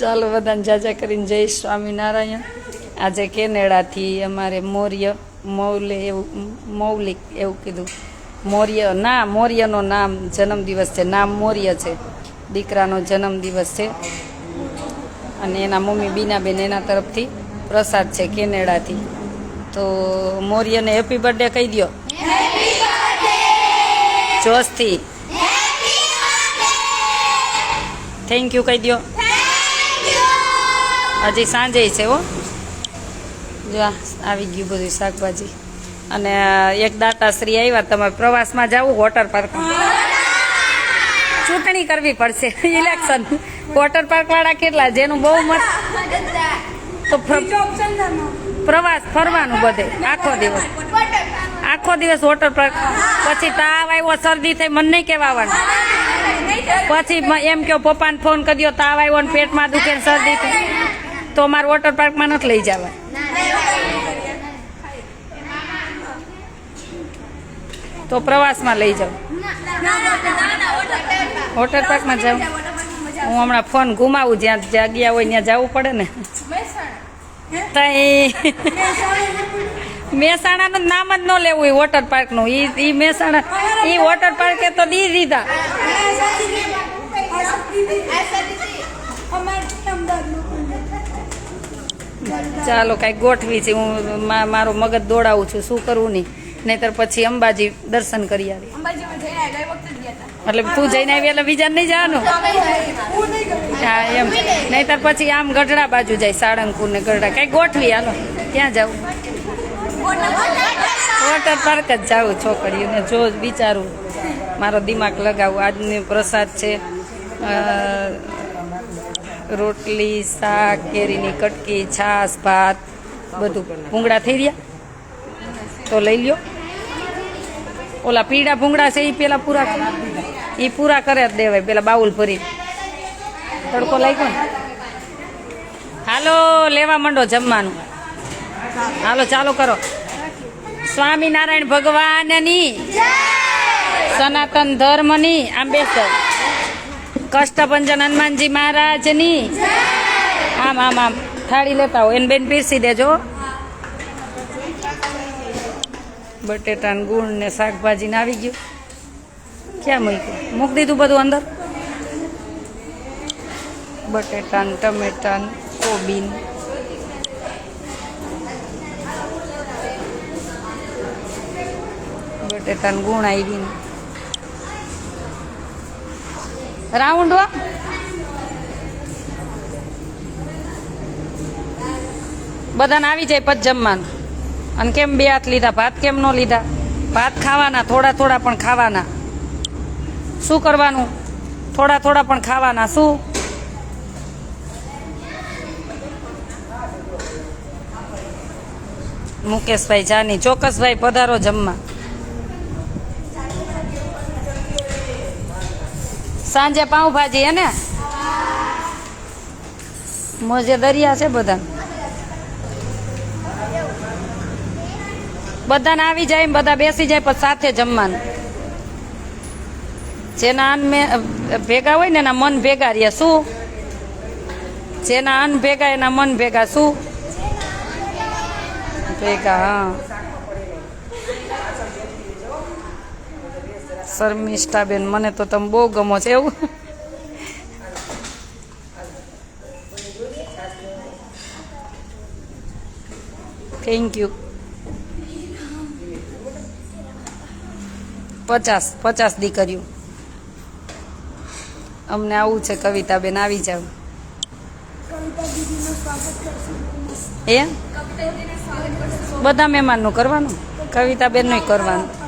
ચાલો બધાને જાજા કરીને જય સ્વામિનારાયણ. આજે કેનેડાથી અમારે મૌર્ય, મૌલે એવું, મૌલિક એવું કીધું. મૌર્ય, ના, મૌર્યનો નામ જન્મદિવસ છે. નામ મૌર્ય છે. દીકરાનો જન્મદિવસ છે. અને એના મમ્મી બીનાબેન એના તરફથી પ્રસાદ છે કેનેડાથી. તો મૌર્યને હેપી બર્થડે કહી દો જોશથી. થેન્ક યુ કહી દો હજી સાંજે છે હો. જો આવી ગયું બધું શાકભાજી. અને એક દાતાશ્રી આવ્યા, તમારે પ્રવાસમાં જવું વોટર પાર્કમાં ચૂંટણી કરવી પડશે. ઇલેક્શન વોટર પાર્ક વાળા કેટલા? જેનું બહુ મત તો પ્રવાસ ફરવાનું બધે. આખો દિવસ. આખો દિવસ વોટર પાર્ક પછી તાવ આવ્યો, શરદી થઈ, મને નહીં કહેવાનું પછી એમ કહો પપ્પાને ફોન કરી દો તાવ આવ્યો ને પેટમાં દુખે શરદી થઈ. તો અમારે વોટર પાર્કમાં નથી લઈ જવા તો પ્રવાસમાં લઈ જાઉં. વોટર પાર્કમાં જાઉં. હું હમણાં ફોન ઘુમાવું જ્યાં જગ્યા હોય ત્યાં જવું પડે ને. તઈ મહેસાણાનું નામ જ ન લેવું એ વોટર પાર્કનું ઈ ઈ મહેસાણા ઈ વોટર પાર્કે તો દી દીધા. ચાલો કાંઈક ગોઠવી છે. હું મારો મગજ દોડાવું છું. શું કરવું નહીં? નહીતર પછી અંબાજી દર્શન કરી આવી એટલે તું જઈને આવી એટલે બીજા નહીં જવાનું? હા એમ. નહીતર પછી આમ ગઢડા બાજુ જાય સાળંગપુર ને ગઢડા. કઈ ગોઠવી હાલો. ક્યાં જવું? વોટર પાર્ક જ જાવું છોકરીઓને જો બિચારું વિચારું. મારો દિમાગ લગાવું. આજનો પ્રસાદ છે રોટલી શાક કેરીની કટકી છાશ ભાત બધું. ભૂંગળા થઈ રહ્યા? તો લઈ લ્યો. ઓલા પીળા ભૂંગળા છે એ પેલા પૂરા એ પૂરા કરે જ દેવાય પેલા બાઉલ ભરી તડકો લાગ્યો ને? હાલો લેવા માંડો જમવાનું. હાલો ચાલો કરો. સ્વામિનારાયણ ભગવાનની. સનાતન ધર્મની. આંબેસર કષ્ટભંજન હનુમાનજી મહારાજની. આમ આમ આમ. થાળી લેતા હો એને બેન પીરસી દેજો. બટેટા ગુણ ને શાકભાજી ને આવી ગયું. ક્યાં મૂક્યું? મૂકી દીધું બધું અંદર? બટેટા ટમેટા કોબીન. બટેટા ગુણ આવી ને રાઉન્ડ હો. બધાને આવી જાય પછી જમવાનું. અને કેમ બે હાથ લીધા? ભાત કેમ ન લીધા? ભાત ખાવાના, થોડા થોડા પણ ખાવાના. શું કરવાનું? થોડા થોડા પણ ખાવાના. શું? મુકેશભાઈ જાની, ચોક્કસભાઈ પધારો જમવા. સાંજે પાઉંભાજી હે ને? મોજે દરિયા છે બધા. બધાને આવી જાય બધા બેસી જાય પછી સાથે જમવાનું. જેના અન્ન ભેગા હોય ને એના મન ભેગા રહ્યા શું? જેના અન્ન ભેગા, એના મન ભેગા. શું? ભેગા, હા. શર્મિષ્ઠાબેન, મને તો તમે બહુ ગમો છે, એવું? થેન્ક યુ પચાસ પચાસ દીકરીઓ. અમને આવું છે, કવિતાબેન, આવી જાવ. એ બધા મહેમાનનું કરવાનું? કવિતાબેનનું કરવાનું.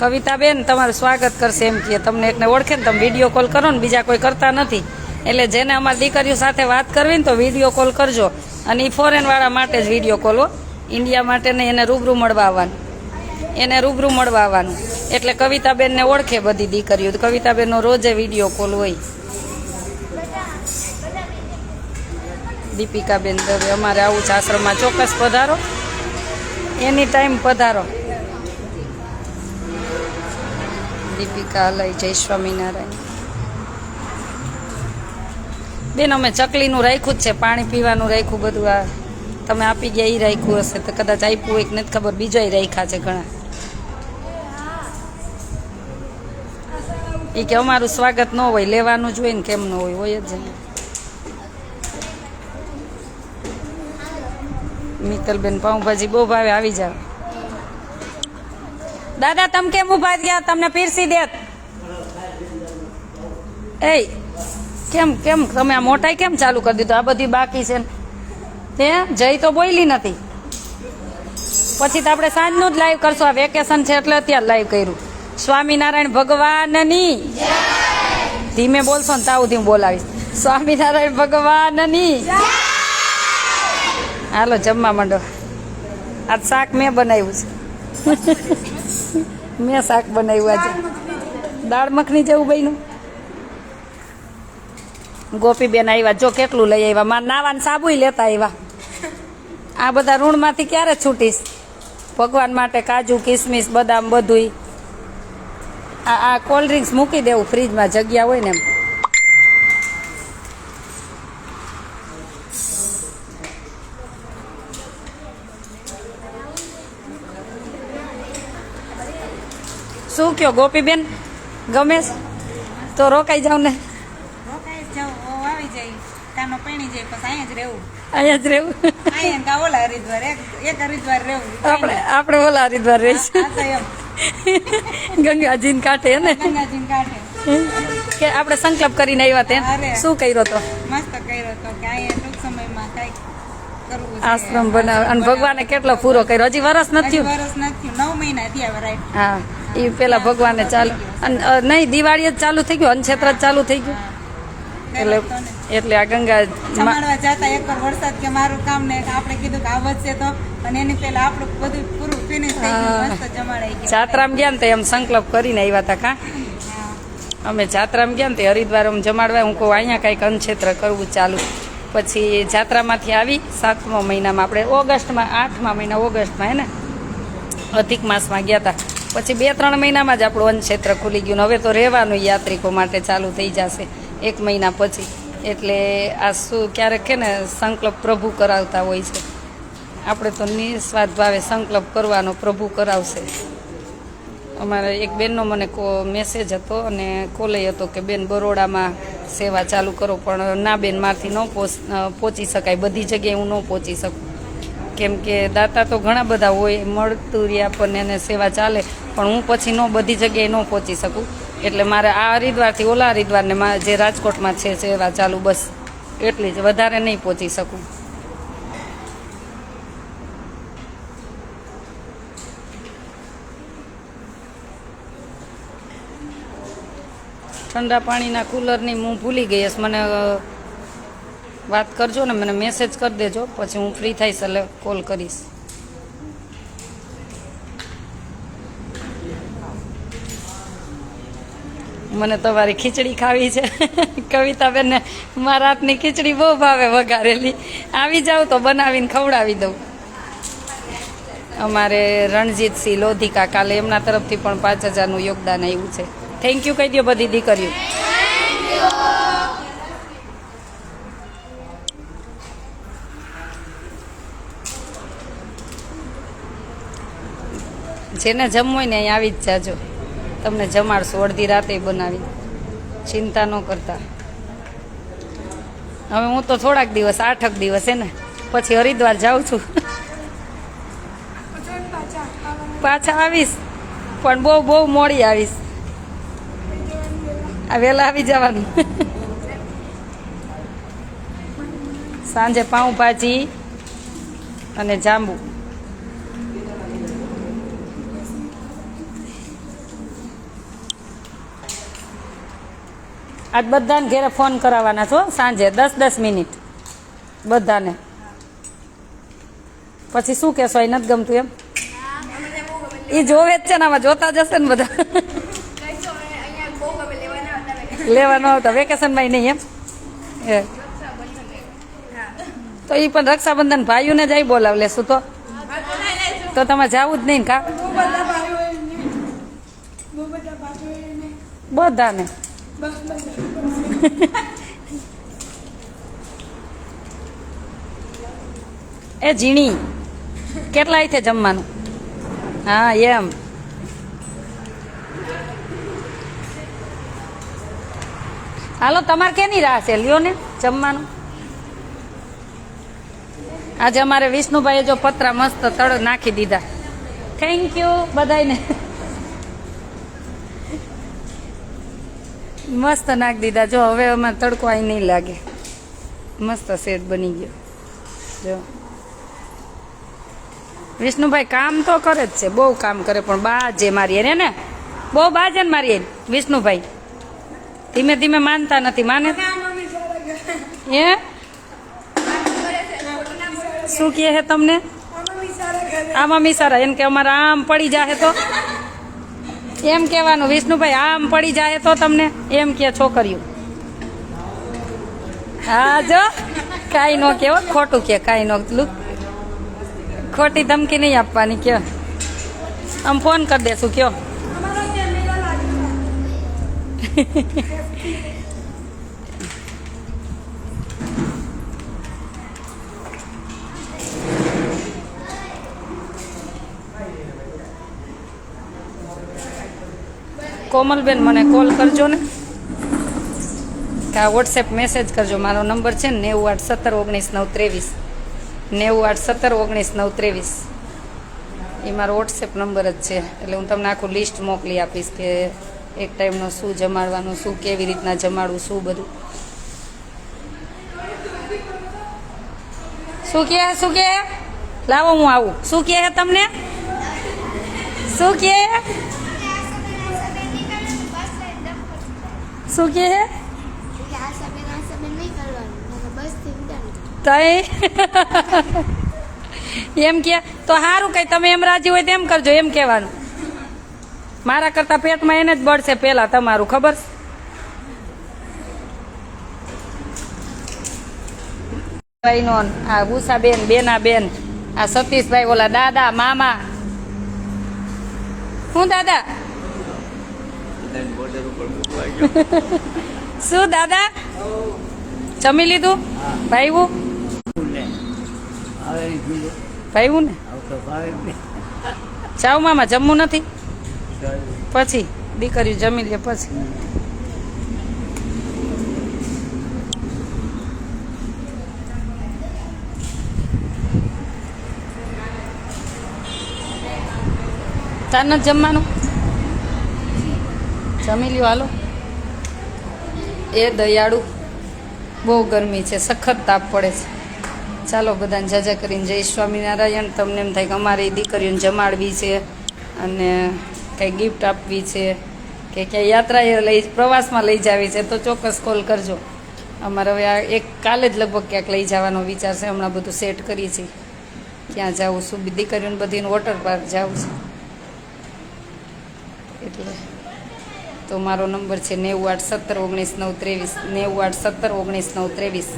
કવિતાબેન, તમારું સ્વાગત કરશે એમ કે તમને એકને ઓળખે ને તમે વીડિયો કોલ કરો ને બીજા કોઈ કરતા નથી. એટલે જેને અમારી દીકરીઓ સાથે વાત કરવી ને તો વીડિયો કોલ કરજો. અને એ ફોરેનવાળા માટે જ વીડિયો કોલ હો. ઇન્ડિયા માટે ને એને રૂબરૂ મળવા આવવાનું એને રૂબરૂ મળવા આવવાનું એટલે કવિતાબેનને ઓળખે બધી દીકરીઓ. કવિતાબેનનો રોજે વીડિયો કોલ હોય. દીપિકાબેન દવે, અમારે આવું છે આશ્રમમાં ચોક્કસ પધારો. એની ટાઈમ પધારો. દીપિકા લઈ જય સ્વામિનારાયણ. બેન, અમે ચકલીનું રાખ્યું જ છે, પાણી પીવાનું રાખ્યું બધું આ. તમે આપી ગયા એ રાખ્યું હશે. તો કદાચ આપ્યું હોય કે નથી ખબર, બીજા રાખ્યા છે ઘણા. એ કે અમારું સ્વાગત ન હોય, લેવાનું જ હોય ને કેમ ન હોય હોય જ મિત્તલબેન, પાઉંભાજી બહુ ભાવે, આવી જાવ દાદા, તમે કેમ ઊભા ગયા? તમને પીરસી દેત. એ કેમ કેમ? તમે આ મોટાઈ કેમ ચાલુ કરી દીધું? આ બધી બાકી છે તે જઈ તો બોલી નથી. પછી તો આપણે સાંજનું જ લાઈવ કરશું. આ વેકેશન છે એટલે અત્યારે લાઈવ કર્યું. સ્વામિનારાયણ ભગવાનની. ધીમે બોલશો ને તાવ ધીમે બોલાવીશ. સ્વામિનારાયણ ભગવાનની. હાલો, જમવા માંડો. આજ શાક મેં બનાવ્યું છે. મેં શાક બનાવ્યું આજે. દાળ મખની જેવું બન્યું. ગોપીબેન આવ્યા, જો કેટલું લઈ આવ્યા. મારા નાવાને સાબુય લેતા આવ્યા. આ બધા ઋણમાંથી ક્યારે છૂટીશ? ભગવાન માટે કાજુ, કિસમિસ, બદામ બધુંય. આ આ કોલ્ડ ડ્રિંક્સ મૂકી દેવું ફ્રીજમાં જગ્યા હોય ને એમ. શું કયો ગોપીબેન? ગમે તો રોકાઈ જાવ ને. રોકાઈ જ આવી જાય. કાનો પૈણી જાય પછી અહીંયા જ રહેવું. અહીંયા જ રહેવું. અહીંયા કા ઓલા હરિદ્વાર એક હરિદ્વાર રહેવું. આપણે આપણે ઓલા હરિદ્વાર રહીશું. તો કાંઠે ને? ગંગાજીને કાંઠે. કે આપણે સંકલ્પ કરીને આવ્યા તે. શું કર્યો તો? મસ્ત કર્યો તો કે અહીંયા ટૂંક સમયમાં કાંઈક આશ્રમ બનાવ અને ભગવાને કેટલો પૂરો કર્યો? હજી વરસ નથી વરસ નથી નવ મહિના થયા રાઈટ હા. એ પેલા ભગવાને ચાલુ અને નહીં દિવાળી જ ચાલુ થઈ ગયું અનક્ષેત્ર જ ચાલુ થઈ ગયું. એટલે એટલે આ ગંગા જતા એક વાર વરસાદ કે મારું કામ ને આપણે કીધું કે આ વધશે તો અને એની પેલા આપણું બધું પૂરું ફિનિશ થઈ ગયું મસ્ત જમાડાઈ ગયું. જાત્રામાં ગયા ને તો એમ સંકલ્પ કરીને આવ્યા હતા કા? અમે જાત્રામાં ગયા ને તે હરિદ્વાર જમાડવા હું કહું અહીંયા કાંઈક અનક્ષેત્ર કરવું ચાલુ. પછી જાત્રામાંથી આવી સાતમા મહિનામાં આપણે ઓગસ્ટમાં આઠમા મહિના ઓગસ્ટમાં હે ને અધિક માસમાં ગયા હતા પછી બે, ત્રણ મહિનામાં જ આપણું વનક્ષેત્ર ખુલી ગયું હવે તો રહેવાનું યાત્રિકો માટે ચાલુ થઈ જશે એક મહિના પછી. એટલે આ શું ક્યારેક છે ને સંકલ્પ પ્રભુ કરાવતા હોય છે. આપણે તો નિસ્વાર્થ ભાવે સંકલ્પ કરવાનો પ્રભુ કરાવશે. અમારે એક બેનનો મને કો મેસેજ હતો અને કોલે હતો કે, બેન, બરોડામાં સેવા ચાલુ કરો, પણ ના બેન, મારથી ન પહોંચ શકાય. બધી જગ્યાએ હું ન પહોંચી શકું. કેમ કે દાતા તો ઘણા બધા હોય, મળતું રહે આપણને એને સેવા ચાલે, પણ હું પછી ન બધી જગ્યાએ ન પહોંચી શકું. એટલે મારે આ હરિદ્વારથી ઓલા હરિદ્વારને જે રાજકોટમાં છે સેવા ચાલુ, બસ એટલી જ, વધારે નહીં પહોંચી શકું. ઠંડા પાણીના કુલરની હું ભૂલી ગઈ, મને વાત કરજો ને મને મેસેજ કરી દેજો, પછી હું ફ્રી થઈશ એટલે કોલ કરીશ. મને તમારી ખીચડી ખાવી છે. કવિતાબેનને મારા હાથની ખીચડી બહુ ભાવે વઘારેલી. આવી જાવ તો બનાવીને ખવડાવી દઉં. અમારે રણજીતસિંહ લોધિકા કાલે એમના તરફથી પણ પાંચ હજારનું યોગદાન આવ્યું છે. થેન્ક યુ કહી દો બધી દીકરીઓ. જેને જમવું હોય ને અહીં આવી જ જાજો. તમને જમાડશું, અડધી રાતે બનાવી. ચિંતા ન કરતા. હવે હું તો થોડાક દિવસ, આઠક દિવસ હે ને, પછી હરિદ્વાર જાઉં છું. પાછા આવીશ, પણ બહુ બહુ મોડી આવીશ. આ વહેલા આવી જવાનું. સાંજે પાઉંભાજી અને જાંબુ. આજ બધાને ઘેરે ફોન કરાવવાના છો સાંજે દસ દસ મિનિટ. બધાને. પછી શું કહેશો એ નથી ગમતું એમ? એ જોવે જ છે ને આમાં જોતા જશે ને બધા. લેવાનો આવતા આવતા વેકેશનમાં નહીં એમ? એ. તો એ પણ રક્ષાબંધન ભાઈઓને જ અહીં બોલાવ લેશું તો? તો તમે જાવું જ નહીં કા? બધાને. એ ઝીણી. કેટલા છે જમવાનું? હા, એમ. હાલો, તમારે કેની રાહ છે? લ્યો ને, જમવાનું. આજે અમારે વિષ્ણુભાઈએ જો પતરા મસ્ત તળ નાખી દીધા. થેન્ક યુ બધાને મસ્ત નાખી દીધા. જો, હવે અમારે તડકો અહીં નહીં લાગે. મસ્ત સેટ બની ગયો. જો. વિષ્ણુભાઈ કામ તો કરે જ છે, બહુ કામ કરે, પણ બા જે મારી એને ને? બહુ બા ને મારી એને વિષ્ણુભાઈ. ધીમે ધીમે માનતા નથી, માને? હે? શું કહે છે તમને? આમાં મિસારા, એમ કે અમારા આમ પડી જાહે તો. એમ કહેવાનું, વિષ્ણુભાઈ, આમ પડી જાય તો તમને એમ કે છોકરીઓ. હા, જો, કાંઈ ન કહેવો, ખોટું કે, કાંઈ ન, લુક. ખોટી ધમકી નહીં આપવાની, કયો. આમ ફોન કરી દેશું, કયો. કોમલબેન, મને કોલ કરજો ને કે આ વોટ્સએપ મેસેજ કરજો. મારો નંબર છે નેવું આઠ સત્તર ઓગણીસ નવ ત્રેવીસ. નેવું આઠ સત્તર ઓગણીસ નવ ત્રેવીસ. એ મારો વોટ્સએપ નંબર જ છે. એટલે હું તમને આખું લિસ્ટ મોકલી આપીશ કે એક ટાઈમનો શું જમાડવાનું, શું કેવી રીતના જમાડવું, શું બધું. શું કહે શું કહે? લાવો હું આવું. શું કહે તમને? શું કહે? શું કહે તઈ એમ કે, તો સારું કઈ તમે એમ રાજી હોય તેમ કરજો, એમ કહેવાનું. મારા કરતા પેટમાં એને જ બળશે પેલા તમારું, ખબર ભાઈ નો આ ઉષાબેન બેના બેન આ સતીશભાઈ, ઓલા દાદા, મામા. હું દાદા? શું દાદા? જમી લીધું? ભાઈવું? ભાઈવું ને ચાવ મામા જમવું નથી? પછી દીકરીઓ જમી લે પછી. તાર નથી જમવાનું? જમી લ્યો હાલો. એ દયાળુ. બહુ ગરમી છે, સખત તાપ પડે છે. ચાલો બધાને જજા કરીને જય સ્વામિનારાયણ. તમને એમ થાય કે અમારી દીકરીઓને જમાડવી છે અને કંઈ ગિફ્ટ આપવી છે કે ક્યાંય યાત્રાએ લઈ, પ્રવાસમાં લઈ જાવી છે, તો ચોક્કસ કોલ કરજો. અમારે હવે આ એક કાલે જ લગભગ ક્યાંક લઈ જવાનો વિચાર છે, હમણાં બધું સેટ કરીએ છીએ. ક્યાં જવું, શું દીકરીઓને બધીને વોટર પાર્ક જવું છે. એટલે તો મારો નંબર છે નેવું આઠ સત્તર ઓગણીસ નવ ત્રેવીસ, નેવું આઠ સત્તર ઓગણીસ નવ ત્રેવીસ.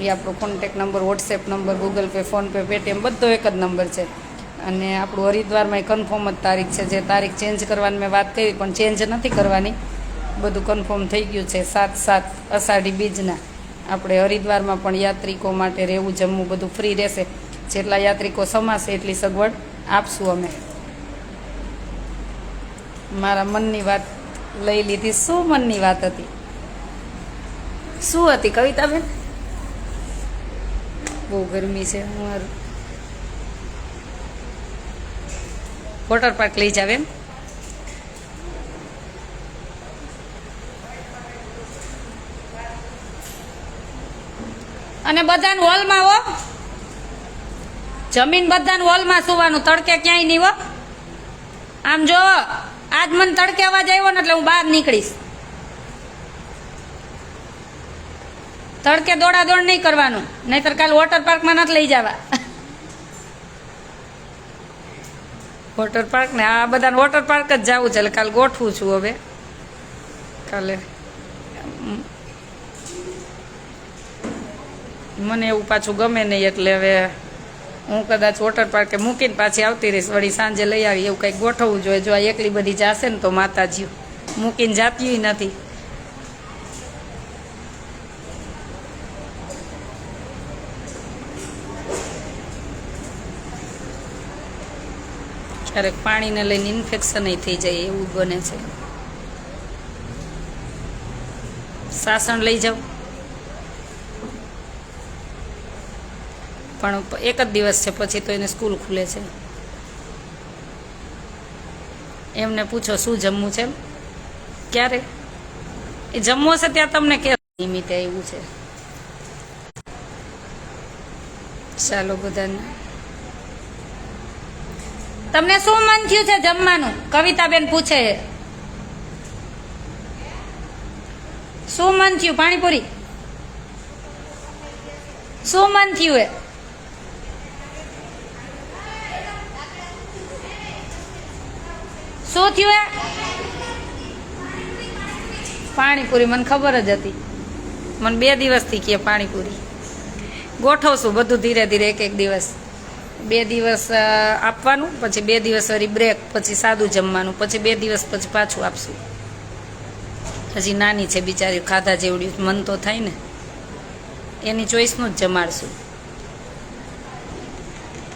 એ આપણો contact number WhatsApp number Google Pay PhonePe Paytm બધો એક જ નંબર છે. અને આપણું હરિદ્વારમાં કન્ફર્મ જ તારીખ છે. જે તારીખ ચેન્જ કરવાની મેં વાત કરી, પણ ચેન્જ નથી કરવાની. બધું કન્ફર્મ થઈ ગયું છે. સાત સાત અષાઢી બીજના. આપણે હરિદ્વારમાં પણ યાત્રિકો માટે રહેવું, જમવું બધું ફ્રી રહેશે. જેટલા યાત્રિકો સમાશે એટલી સગવડ આપશું અમે. મારા મનની વાત લઈ લીધી. શું મનની વાત હતી? શું હતી કવિતાબેન? બહુ ગરમી છે મારું વોટર પાર્ક લઈ જાવ એમ? અને બધાને હોલમાં હો. જમીન બધાને હોલમાં સુવાનું. તડકે ક્યાંય નહીં હો. આમ જો આજ મને તડકે અવાજ આવ્યો ને એટલે હું બહાર નીકળીશ. તડકે દોડા દોડ નહીં કરવાનું, નહીતર કાલ વોટર પાર્કમાં નથી લઈ જવા. વોટર પાર્ક ને, આ બધા વોટર પાર્ક જ જવું છે, એટલે કાલ ગોઠવું છું હવે. કાલે મને એવું પાછું ગમે નહીં એટલે હવે હું કદાચ વોટર પાર્કે મૂકીને પાછી આવતી રહીશ. વળી સાંજે લઈ આવી એવું કંઈક ગોઠવવું જોઈએ. જો આ એકલી બધી જશે ને તો માતાજીઓ મૂકીને જાતી નથી. ક્યારેક પાણીને લઈને ઇન્ફેક્શન થઈ જાય એવું બને છે. સાસણ લઈ જાઉં પણ એક જ દિવસ છે, પછી તો એને સ્કૂલ ખુલે છે. એમને પૂછો, શું જમવું છે ક્યારે? એ જમવો હશે ત્યાં તમને કે નિમિત્તે આવ્યું છે. ચાલો બધાને. તમને શું મન થયું છે જમવાનું? કવિતાબેન પૂછે. શું મન થયું? પાણીપુરી? શું મન થયું એ? શું થયું એ? પાણીપુરી મને ખબર જ હતી. મને બે દિવસથી કહે પાણીપુરી. ગોઠવશું બધું ધીરે ધીરે એક એક દિવસ. બે દિવસ આપવાનું, પછી બે દિવસ વળી બ્રેક પછી સાદું જમવાનું, પછી બે દિવસ પછી પાછું આપશું. હજી નાની છે બિચારી, ખાધા જેવડી, મન તો થાય ને. એની ચોઈસનું જ જમાડશું.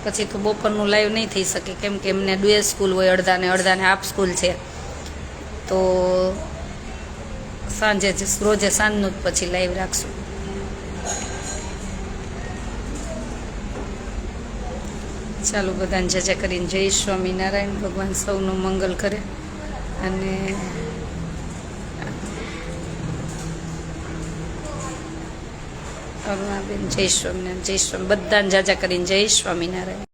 પછી તો બપોરનું લાઈવ નહીં થઈ શકે, કેમ કે એમને ડુએ સ્કૂલ હોય અડધાને અડધાને હાફ સ્કૂલ છે. તો સાંજે જ, રોજે સાંજનું જ પછી લાઈવ રાખશું. ચાલો બધાને જય કરીને જય સ્વામિનારાયણ, ભગવાન સૌનું મંગલ કરે. અને અરુણાબેન જય સ્વામિનારાયણ જય સ્વામી બધાને જાજા કરીને જય સ્વામિનારાયણ.